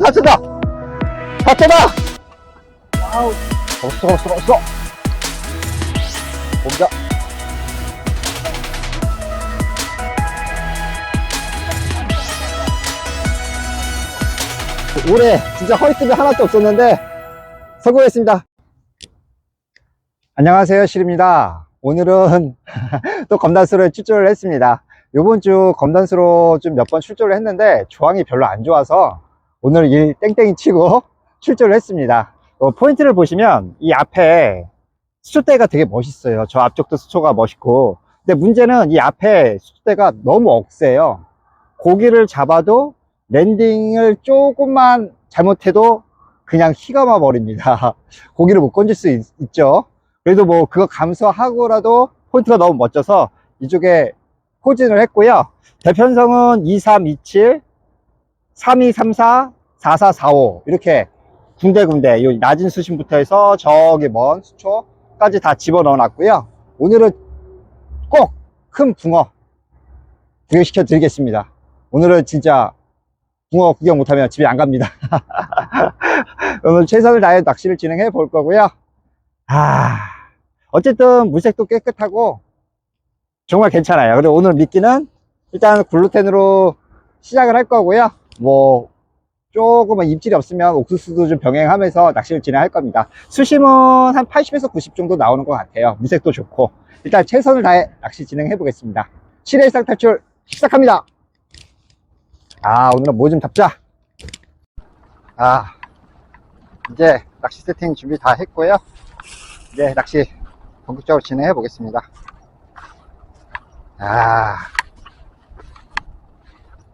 다쳤다, 다쳤다! 다쳤다! 아우, 없어, 없어, 없어! 봅니다. 올해 진짜 허리띠이 하나도 없었는데 성공했습니다. 안녕하세요, 실입니다. 오늘은 또 검단수로 출조를 했습니다. 요번 주 검단수로 좀 몇 번 출조를 했는데 조항이 별로 안 좋아서 오늘 일 땡땡이 치고 출조를 했습니다. 어, 포인트를 보시면 이 앞에 수초대가 되게 멋있어요. 저 앞쪽도 수초가 멋있고. 근데 문제는 이 앞에 수초대가 너무 억세요. 고기를 잡아도 랜딩을 조금만 잘못해도 그냥 휘감아 버립니다. 고기를 못 건질 수 있, 죠 그래도 뭐 그거 감수하고라도 포인트가 너무 멋져서 이쪽에 포진을 했고요. 대편성은 2327, 3234, 4445 이렇게 군데군데 요 낮은 수심부터 해서 저기 먼 수초까지 다 집어넣어 놨고요. 오늘은 꼭 큰 붕어 구경시켜 드리겠습니다. 오늘은 진짜 붕어 구경 못하면 집에 안 갑니다. 오늘 최선을 다해 낚시를 진행해 볼 거고요. 아, 어쨌든 물색도 깨끗하고 정말 괜찮아요. 그리고 오늘 미끼는 일단 글루텐으로 시작을 할 거고요. 뭐 조금은 입질이 없으면 옥수수도 좀 병행하면서 낚시를 진행할 겁니다. 수심은 한 80에서 90 정도 나오는 것 같아요. 물색도 좋고 일단 최선을 다해 낚시 진행해 보겠습니다. 7회 상 탈출 시작합니다. 아 오늘은 뭐 좀 잡자. 아 이제 낚시 세팅 준비 다 했고요. 이제 낚시 본격적으로 진행해 보겠습니다. 아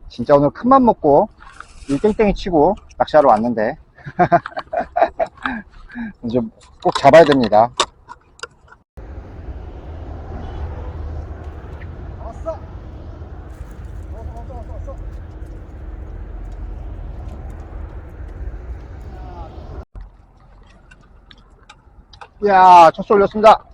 진짜 오늘 큰맘 먹고 이 땡땡이 치고 낚시하러 왔는데 좀꼭 잡아야 됩니다. 이야, 첫수 올렸습니다.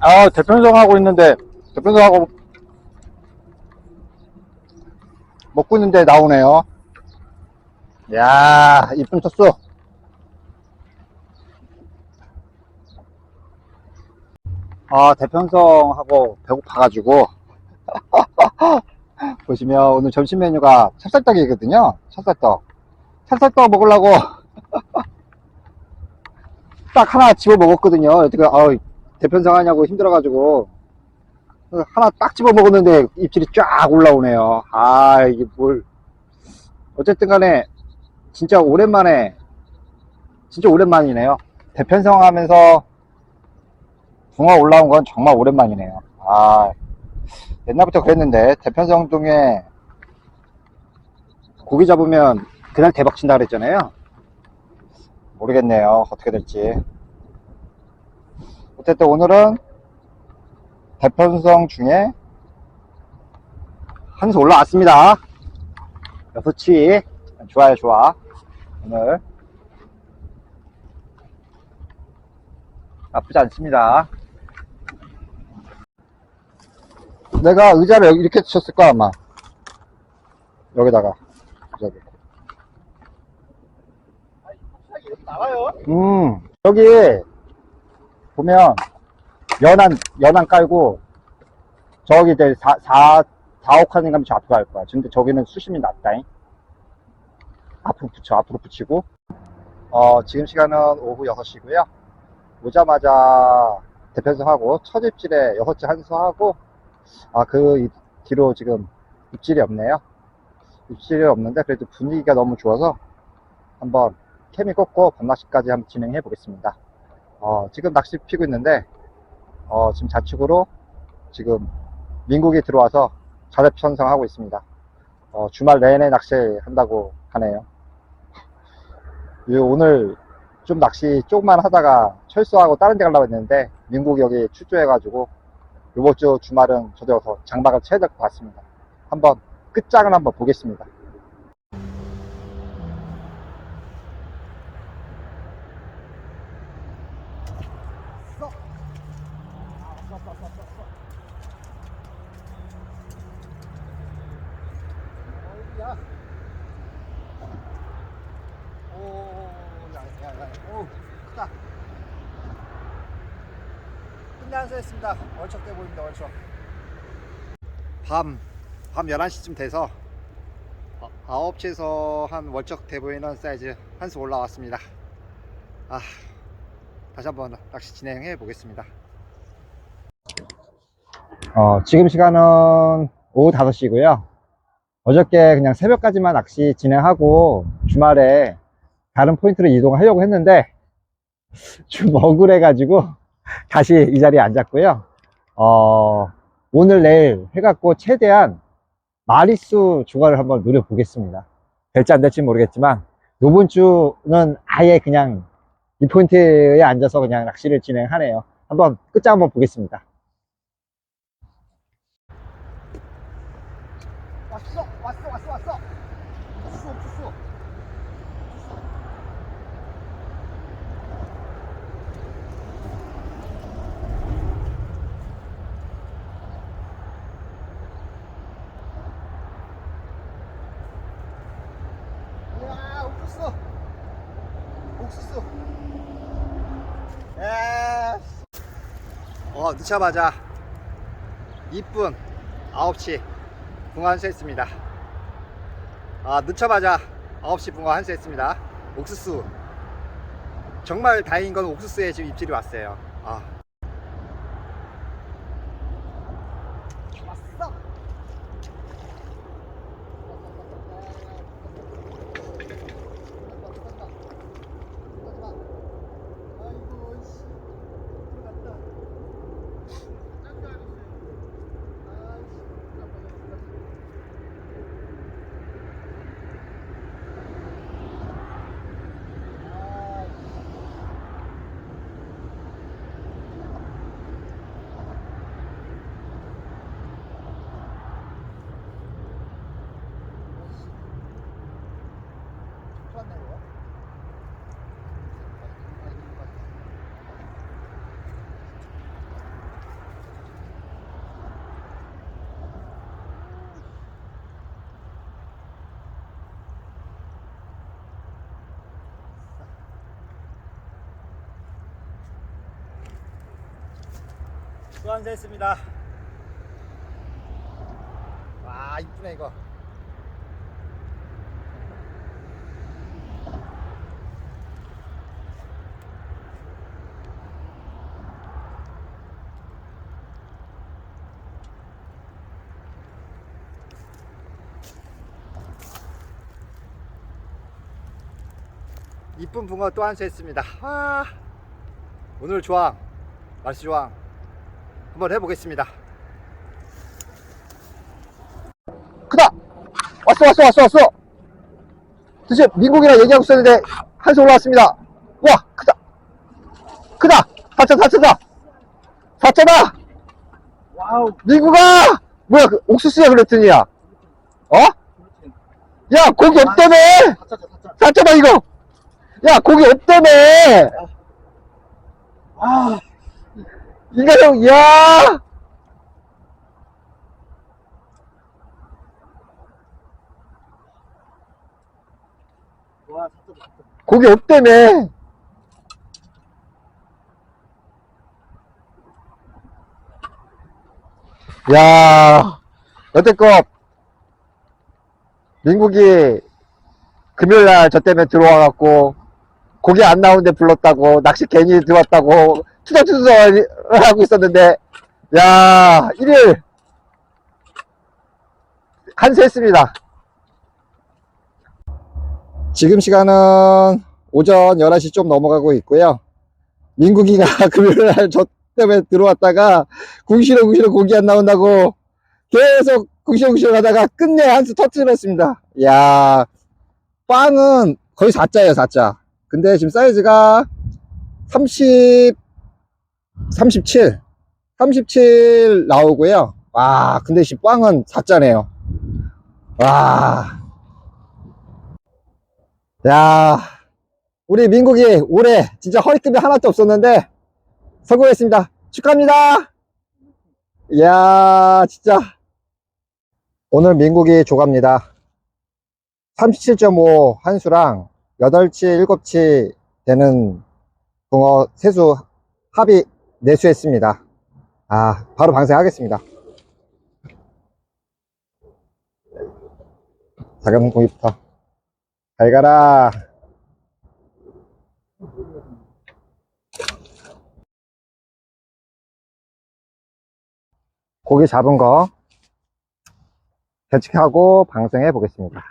아, 대편성 하고 있는데, 대편성 하고 먹고 있는데 나오네요. 야 이쁜 쳤어. 아, 대편성하고 배고파가지고. 보시면 오늘 점심 메뉴가 찹쌀떡이거든요. 찹쌀떡. 찹쌀떡 먹으려고 딱 하나 집어 먹었거든요. 어떻게, 아 대편성 하냐고 힘들어가지고. 하나 딱 집어 먹었는데 입질이 쫙 올라오네요. 아, 이게 뭘. 어쨌든 간에, 진짜 오랜만에, 진짜 오랜만이네요. 대편성 하면서 붕어 올라온 건 정말 오랜만이네요. 아, 옛날부터 그랬는데, 대편성 중에 고기 잡으면 그냥 대박 친다 그랬잖아요. 모르겠네요. 어떻게 될지. 어쨌든 오늘은 대편성 중에 한수 올라왔습니다. 여섯 치 좋아요 좋아 오늘 나쁘지 않습니다. 내가 의자를 여기 이렇게 쳤을 거야 아마 여기다가 의자를 나와요? 음 여기 보면 연안, 연안 깔고, 저기 이제 4, 4, 4억 하는 가면 저 앞으로 갈 거야. 근데 저기는 수심이 낮다잉. 앞으로 붙여, 앞으로 붙이고. 어, 지금 시간은 오후 6시고요. 오자마자 대편성하고, 첫 입질에 여섯째 한수하고, 아, 그 이- 뒤로 지금 입질이 없네요. 입질이 없는데, 그래도 분위기가 너무 좋아서, 한번 케미 꽂고 밤낚시까지 한번 진행해 보겠습니다. 어, 지금 낚시 피고 있는데, 어, 지금 좌측으로 지금 민국이 들어와서 자대 편성하고 있습니다. 어, 주말 내내 낚시한다고 하네요. 이 오늘 좀 낚시 조금만 하다가 철수하고 다른 데 가려고 했는데 민국이 여기 출조해가지고 이번 주 주말은 저도 더 장박을 쳐야 될 것 같습니다. 한번 끝장을 한번 보겠습니다. 어디 야? 오, 야, 야, 야, 오, 크다. 끝내 한수했습니다. 월척돼 보입니다, 월척. 밤, 밤 11시쯤 돼서 9시에서 한 월적 돼 보이는 사이즈 한 수 올라왔습니다. 아, 다시 한번 낚시 진행해 보겠습니다. 어, 지금 시간은 오후 5시고요. 어저께 그냥 새벽까지만 낚시 진행하고 주말에 다른 포인트로 이동하려고 했는데 좀 억울해가지고 다시 이 자리에 앉았고요. 어, 오늘 내일 해갖고 최대한 마리수 주가를 한번 노려보겠습니다. 될지 안 될지 모르겠지만 요번 주는 아예 그냥 이 포인트에 앉아서 그냥 낚시를 진행하네요. 한번 끝장 한번 보겠습니다. 왔어, 왔어, 왔어, 왔어. 푸수, 푸수. 이야, 옥수수. 옥수수. 예스. 어, 늦자마자 이쁜 9시 붕어 한수 했습니다. 아, 늦자마자 9시 붕어 한수 했습니다. 옥수수. 정말 다행인 건 옥수수에 지금 입질이 왔어요. 아, 왔어. 아이고 씨. 들어갔다. 짱짱. 아이씨. 좋았네 이거. 수완수했습니다. 와, 이쁘네 이거. 이쁜 붕어 또 한 수 했습니다. 아, 오늘 조항, 날씨 조항 한번 해보겠습니다. 크다! 왔어, 왔어, 왔어, 왔어! 드디어 미국이랑 얘기하고 있었는데, 한수 올라왔습니다. 와, 크다! 크다! 사차, 사차다! 사차다! 와우. 미국아! 뭐야, 그 옥수수야 그랬더니, 야. 어? 야, 고기 없다며! 사차다, 이거! 야, 고기 없다며! 아. 이가형, 야! 고기 없다며. 야, 여태껏 민국이 금요일 날 저 때문에 들어와갖고 고기 안 나오는데 불렀다고 낚시 괜히 들어왔다고 투덜투덜 하고 있었는데 야, 일일 한수했습니다. 지금 시간은 오전 11시 좀 넘어가고 있고요. 민국이가 금요일날 저 때문에 들어왔다가 궁시렁 궁시렁 고기 안 나온다고 계속 궁시렁궁시렁 하다가 끝내 한수 터뜨렸습니다. 야 빵은 거의 4자예요, 4자. 근데 지금 사이즈가 30, 37. 37 나오고요. 와, 근데 씨, 꽝은 4자네요. 와. 야, 우리 민국이 올해 진짜 허리급이 하나도 없었는데, 성공했습니다. 축하합니다. 이야, 진짜. 오늘 민국이 조갑니다. 37.5 한수랑 8치, 7치 되는 붕어 세수 합의 내수했습니다. 아, 바로 방생하겠습니다. 작은 고기부터. 잘 가라. 고기 잡은 거 개측하고 방생해 보겠습니다.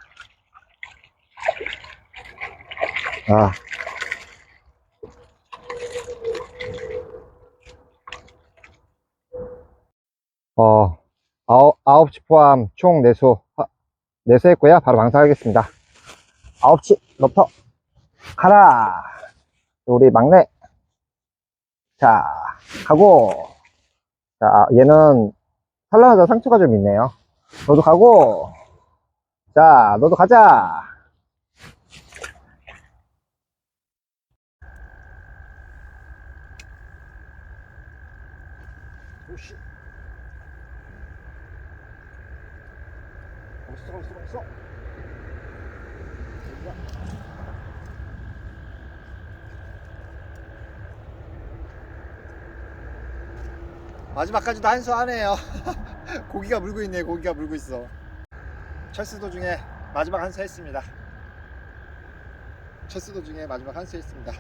아. 어, 아홉, 아홉 치 포함 총 내수, 하- 내수했고요. 바로 방송하겠습니다. 아홉 치, 너부터 가라. 우리 막내. 자, 가고. 자, 얘는 탈락하다 상처가 좀 있네요. 너도 가고. 자, 너도 가자. 오씨. 없어, 없어, 없어. 마지막까지도 한 수 하네요. 고기가 물고 있네, 고기가 물고 있어. 철수 도 중에 마지막 한 수 했습니다. 철수 도 중에 마지막 한 수 했습니다.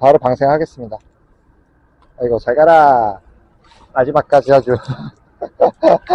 바로 방생하겠습니다. 아이고, 잘 가라. 마지막까지 아주.